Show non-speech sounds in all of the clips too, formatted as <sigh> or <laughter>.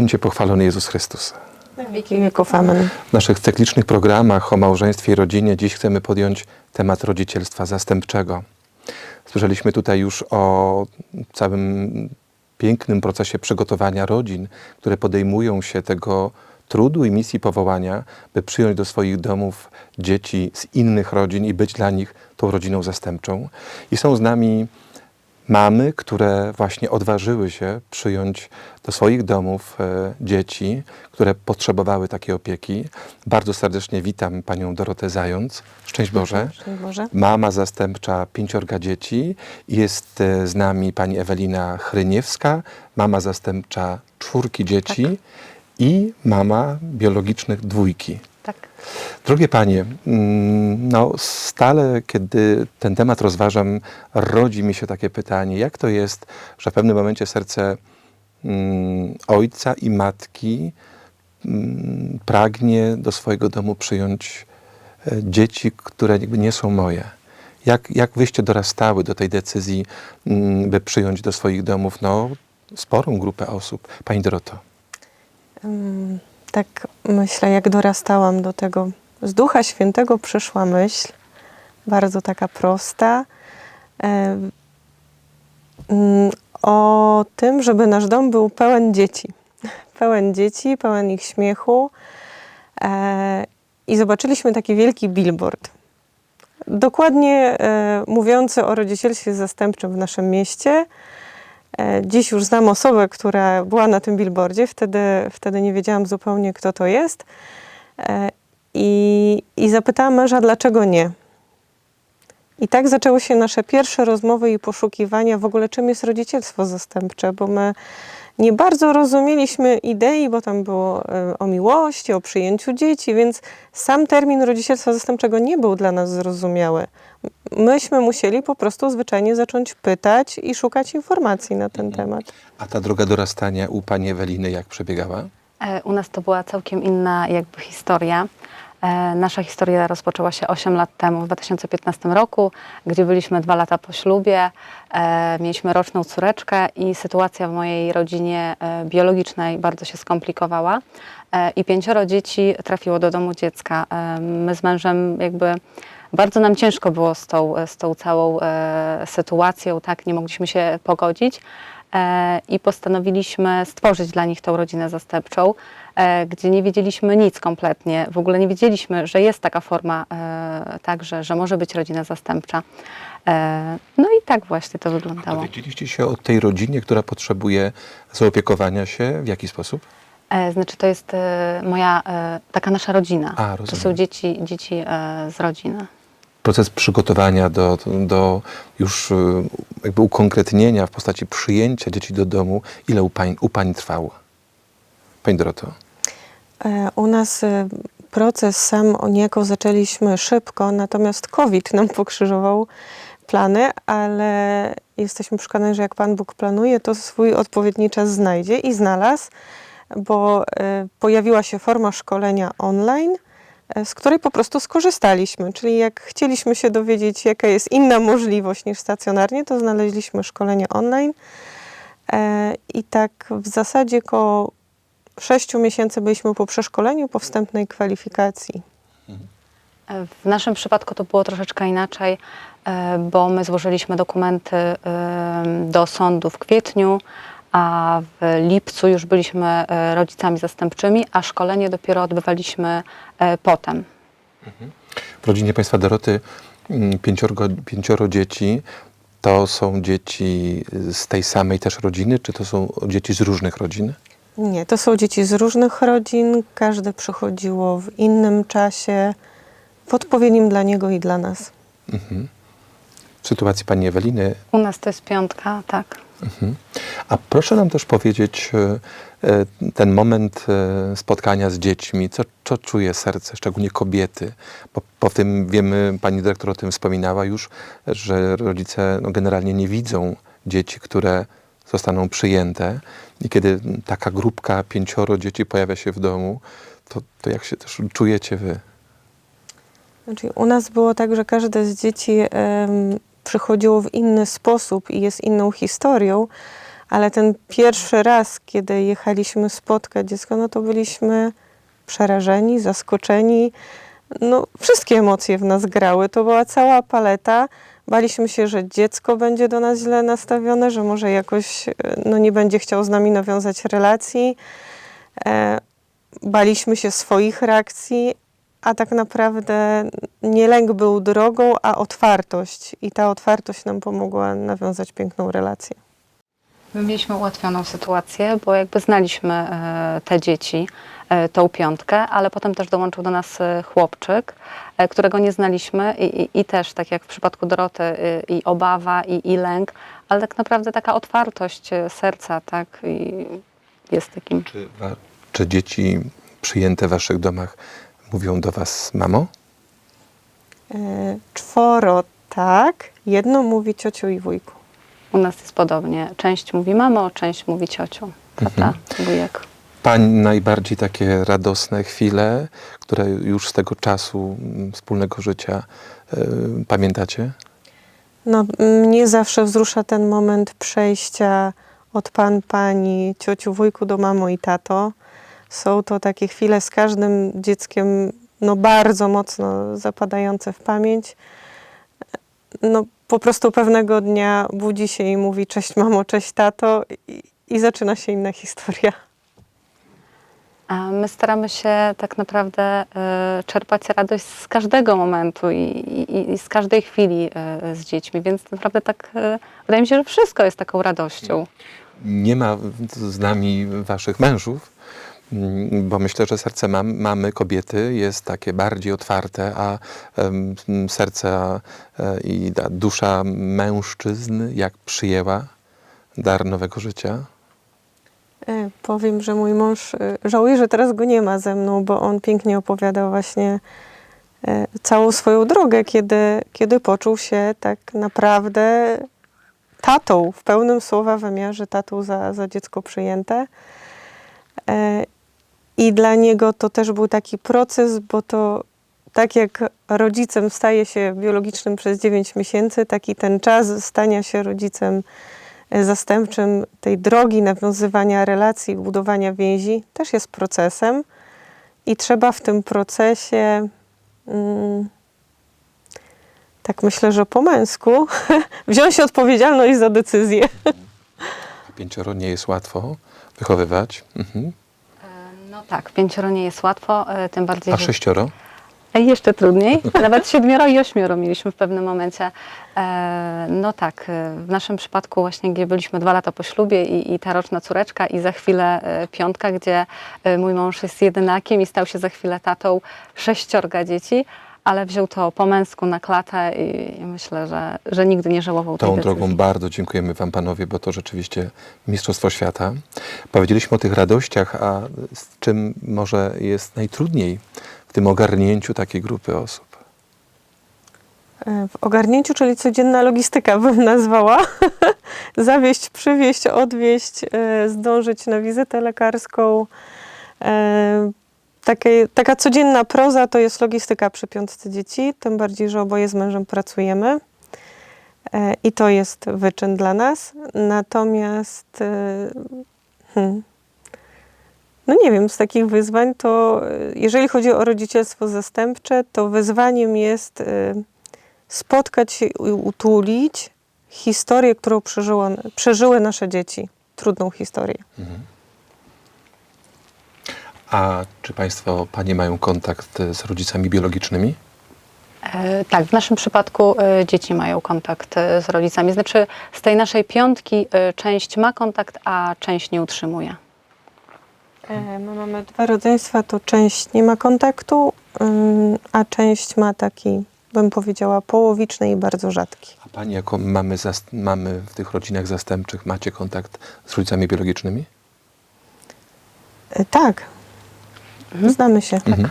Będzie pochwalony Jezus Chrystus. Na wieki wieków. Amen. W naszych cyklicznych programach o małżeństwie i rodzinie dziś chcemy podjąć temat rodzicielstwa zastępczego. Słyszeliśmy tutaj już o całym pięknym procesie przygotowania rodzin, które podejmują się tego trudu i misji powołania, by przyjąć do swoich domów dzieci z innych rodzin i być dla nich tą rodziną zastępczą. I są z nami mamy, które właśnie odważyły się przyjąć do swoich domów e, dzieci, które potrzebowały takiej opieki. Bardzo serdecznie witam panią Dorotę Zając. Szczęść Boże. Szczęść Boże. Mama zastępcza pięciorga dzieci. Jest e, z nami pani Ewelina Chryniewska, mama zastępcza czwórki dzieci i mama biologicznych dwójki. Tak. Drogie panie, mm, no stale, kiedy ten temat rozważam, rodzi mi się takie pytanie, jak to jest, że w pewnym momencie serce mm, ojca i matki mm, pragnie do swojego domu przyjąć e, dzieci, które jakby nie są moje. Jak, jak wyście dorastały do tej decyzji, mm, by przyjąć do swoich domów no, sporą grupę osób? Pani Doroto. Ym, Tak myślę, jak dorastałam do tego, z Ducha Świętego przyszła myśl, bardzo taka prosta, o tym, żeby nasz dom był pełen dzieci. <laughs> Pełen dzieci, pełen ich śmiechu. E, I zobaczyliśmy taki wielki billboard. Dokładnie e, mówiący o rodzicielstwie zastępczym w naszym mieście. E, Dziś już znam osobę, która była na tym billboardzie. Wtedy, wtedy nie wiedziałam zupełnie, kto to jest. E, I, I zapytałam męża, dlaczego nie. I tak zaczęły się nasze pierwsze rozmowy i poszukiwania w ogóle, czym jest rodzicielstwo zastępcze, bo my nie bardzo rozumieliśmy idei, bo tam było e, o miłości, o przyjęciu dzieci, więc sam termin rodzicielstwa zastępczego nie był dla nas zrozumiały. Myśmy musieli po prostu zwyczajnie zacząć pytać i szukać informacji na ten temat. A ta droga dorastania u pani Eweliny jak przebiegała? E, U nas to była całkiem inna jakby historia. E, Nasza historia rozpoczęła się 8 lat temu, w 2015 roku, gdzie byliśmy dwa lata po ślubie. E, Mieliśmy roczną córeczkę i sytuacja w mojej rodzinie biologicznej bardzo się skomplikowała. I pięcioro dzieci trafiło do domu dziecka. My z mężem jakby bardzo nam ciężko było z tą, z tą całą e, sytuacją, tak, nie mogliśmy się pogodzić e, i postanowiliśmy stworzyć dla nich tą rodzinę zastępczą, e, gdzie nie wiedzieliśmy nic kompletnie, w ogóle nie wiedzieliśmy, że jest taka forma e, także, że może być rodzina zastępcza. E, no i tak właśnie to wyglądało. Dowiedzieliście się o tej rodzinie, która potrzebuje zaopiekowania się? W jaki sposób? E, znaczy to jest e, moja, e, taka nasza rodzina. A, to rozumiem. są dzieci, dzieci e, z rodziny. Proces przygotowania do, do już y, jakby ukonkretnienia w postaci przyjęcia dzieci do domu, ile u pań, u pani trwało? Pani Doroto. E, U nas e, proces sam niejako zaczęliśmy szybko, natomiast COVID nam <laughs> pokrzyżował plany, ale jesteśmy przekonani, że jak Pan Bóg planuje, to swój odpowiedni czas znajdzie i znalazł, bo e, pojawiła się forma szkolenia online, z której po prostu skorzystaliśmy. Czyli jak chcieliśmy się dowiedzieć, jaka jest inna możliwość niż stacjonarnie, to znaleźliśmy szkolenie online. E, I tak w zasadzie koło sześciu miesięcy byliśmy po przeszkoleniu, po wstępnej kwalifikacji. W naszym przypadku to było troszeczkę inaczej, e, bo my złożyliśmy dokumenty e, do sądu w kwietniu, a w lipcu już byliśmy e, rodzicami zastępczymi, a szkolenie dopiero odbywaliśmy e, potem. W rodzinie państwa Doroty mm, pięcioro, pięcioro dzieci. To są dzieci z tej samej też rodziny, czy to są dzieci z różnych rodzin? Nie, to są dzieci z różnych rodzin, każde przychodziło w innym czasie, w odpowiednim dla niego i dla nas. W sytuacji pani Eweliny U nas to jest piątka, tak. A proszę nam też powiedzieć e, e, ten moment e, spotkania z dziećmi, co, co czuje serce, szczególnie kobiety, bo po tym wiemy, pani dyrektor o tym wspominała już, że rodzice no, generalnie nie widzą dzieci, które zostaną przyjęte. I kiedy taka grupka, pięcioro dzieci pojawia się w domu, to, to jak się też czujecie wy? Znaczy, u nas było tak, że każde z dzieci przychodziło w inny sposób i jest inną historią, Ale ten pierwszy raz, kiedy jechaliśmy spotkać dziecko, no to byliśmy przerażeni, zaskoczeni. No, wszystkie emocje w nas grały. To była cała paleta. Baliśmy się, że dziecko będzie do nas źle nastawione, że może jakoś e, no, nie będzie chciał z nami nawiązać relacji. E, baliśmy się swoich reakcji, a tak naprawdę nie lęk był drogą, a otwartość. I ta otwartość nam pomogła nawiązać piękną relację. My mieliśmy ułatwioną sytuację, bo jakby znaliśmy e, te dzieci, e, tą piątkę, ale potem też dołączył do nas e, chłopczyk, którego nie znaliśmy i, i, i też, tak jak w przypadku Doroty, i obawa, i, i lęk, ale tak naprawdę taka otwartość serca, tak, i jest takim... Czy, czy dzieci przyjęte w waszych domach mówią do was mamo? E, czworo tak, jedno mówi ciociu i wujku. U nas jest podobnie. Część mówi mamo, część mówi ciociu, tata, wujek. Pań najbardziej takie radosne chwile, które już z tego czasu mm, wspólnego życia y, pamiętacie? No, mnie zawsze wzrusza ten moment przejścia od pan, pani, ciociu, wujku do mamo i tato. Są to takie chwile z każdym dzieckiem no, bardzo mocno zapadające w pamięć. No, po prostu pewnego dnia budzi się i mówi cześć mamo, cześć tato i, i zaczyna się inna historia. A my staramy się tak naprawdę e, czerpać radość z każdego momentu i, i, i z każdej chwili e, z dziećmi, więc naprawdę tak e, wydaje mi się, że wszystko jest taką radością. Nie ma z nami waszych mężów, bo myślę, że serce mam, mamy, kobiety jest takie bardziej otwarte, a em, serce e, i dusza mężczyzn jak przyjęła dar nowego życia? E, Powiem, że mój mąż e, żałuje, że teraz go nie ma ze mną, bo on pięknie opowiadał właśnie całą swoją drogę, kiedy, kiedy poczuł się tak naprawdę tatą, w pełnym słowa wymiarze tatą za, za dziecko przyjęte. I dla niego to też był taki proces, bo to tak jak rodzicem staje się biologicznym przez 9 miesięcy, taki ten czas stania się rodzicem e, zastępczym tej drogi nawiązywania relacji, budowania więzi też jest procesem i trzeba w tym procesie, mm, tak myślę, że po męsku, <laughs> wziąć odpowiedzialność za decyzję. Pięcioro nie jest łatwo wychowywać. Mhm. No tak, pięcioro nie jest łatwo, e, tym bardziej, A że sześcioro? E, Jeszcze trudniej. <laughs> Nawet siedmioro i ośmioro mieliśmy w pewnym momencie. E, no tak, w naszym przypadku właśnie, gdzie byliśmy dwa lata po ślubie i, i ta roczna córeczka i za chwilę piątka, gdzie mój mąż jest jedynakiem i stał się za chwilę tatą sześciorga dzieci, ale wziął to po męsku na klatę i myślę, że, że nigdy nie żałował tej Tą decyzji. drogą bardzo dziękujemy Wam, panowie, bo to rzeczywiście Mistrzostwo Świata. Powiedzieliśmy o tych radościach, a z czym może jest najtrudniej w tym ogarnięciu takiej grupy osób? E, W ogarnięciu, czyli codzienna logistyka bym nazwała. <laughs> Zawieźć, przywieźć, odwieźć, e, zdążyć na wizytę lekarską. Takie, taka codzienna proza to jest logistyka przy piątce dzieci, tym bardziej, że oboje z mężem pracujemy. E, I to jest wyczyn dla nas. Natomiast, e, hmm, no nie wiem, z takich wyzwań to, e, jeżeli chodzi o rodzicielstwo zastępcze, to wyzwaniem jest e, spotkać się i utulić historię, którą przeżyło, przeżyły nasze dzieci. Trudną historię. A czy Państwo, Panie, mają kontakt z rodzicami biologicznymi? E, Tak, w naszym przypadku e, dzieci mają kontakt e, z rodzicami. Znaczy, z tej naszej piątki część ma kontakt, a część nie utrzymuje. My mamy dwa rodzeństwa, to część nie ma kontaktu, a część ma taki, bym powiedziała, połowiczny i bardzo rzadki. A Pani jako mamy, mamy w tych rodzinach zastępczych macie kontakt z rodzicami biologicznymi? Tak, znamy się. Mhm.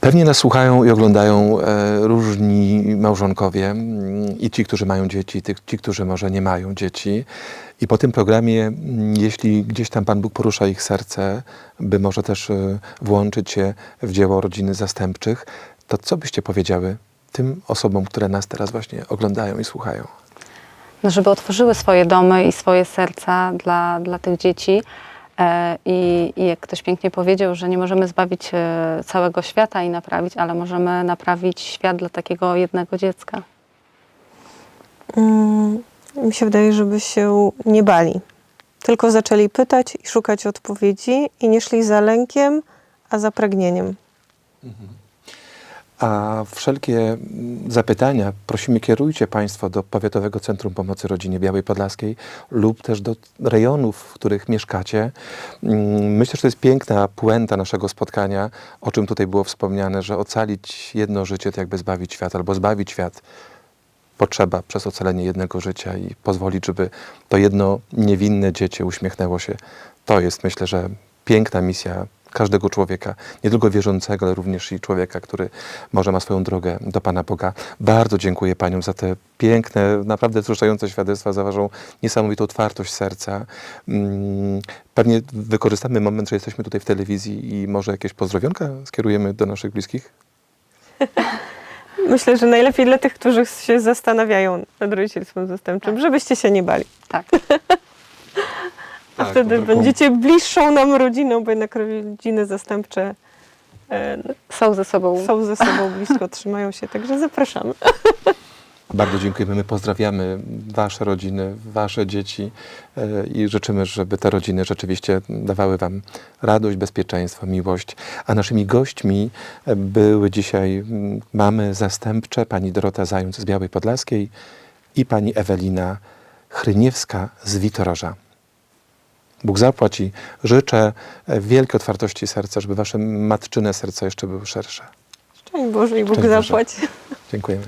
Pewnie nas słuchają i oglądają e, różni małżonkowie mm, i ci, którzy mają dzieci, i tych, ci, którzy może nie mają dzieci. I po tym programie, mm, jeśli gdzieś tam Pan Bóg porusza ich serce, by może też e, włączyć się w dzieło rodziny zastępczych, to co byście powiedziały tym osobom, które nas teraz właśnie oglądają i słuchają? no, żeby otworzyły swoje domy i swoje serca dla, dla tych dzieci. E, I, I jak ktoś pięknie powiedział, że nie możemy zbawić e, całego świata i naprawić, ale możemy naprawić świat dla takiego jednego dziecka. Mm, mi się wydaje, żeby się nie bali. Tylko zaczęli pytać i szukać odpowiedzi i nie szli za lękiem, a za pragnieniem. A wszelkie mm, zapytania prosimy kierujcie Państwo do Powiatowego Centrum Pomocy Rodzinie Białej Podlaskiej lub też do rejonów, w których mieszkacie. Mm, Myślę, że to jest piękna puenta naszego spotkania, o czym tutaj było wspomniane, że ocalić jedno życie to jakby zbawić świat, albo zbawić świat potrzeba przez ocalenie jednego życia i pozwolić, żeby to jedno niewinne dziecię uśmiechnęło się. To jest, myślę, że piękna misja każdego człowieka, nie tylko wierzącego, ale również i człowieka, który może ma swoją drogę do Pana Boga. Bardzo dziękuję Paniom za te piękne, naprawdę wzruszające świadectwa, za Waszą niesamowitą otwartość serca. Mm, Pewnie wykorzystamy moment, że jesteśmy tutaj w telewizji i może jakieś pozdrowionka skierujemy do naszych bliskich? <laughs> Myślę, że najlepiej dla tych, którzy się zastanawiają nad rodzicielstwem zastępczym, żebyście się nie bali. Tak. <laughs> A Tak, wtedy taką- będziecie bliższą nam rodziną, bo jednak rodziny zastępcze e, Są ze sobą. są ze sobą blisko, <laughs> trzymają się, także zapraszamy. <laughs> Bardzo dziękujemy. My pozdrawiamy Wasze rodziny, Wasze dzieci e, i życzymy, żeby te rodziny rzeczywiście dawały Wam radość, bezpieczeństwo, miłość. A naszymi gośćmi e, były dzisiaj mamy zastępcze, pani Dorota Zając z Białej Podlaskiej i pani Ewelina Chryniewska z Witoroża. Bóg zapłać i życzę e, wielkiej otwartości serca, żeby Wasze matczyne serca jeszcze były szersze. Szczęść Boże i Bóg Szczęść zapłać. Dziękujemy.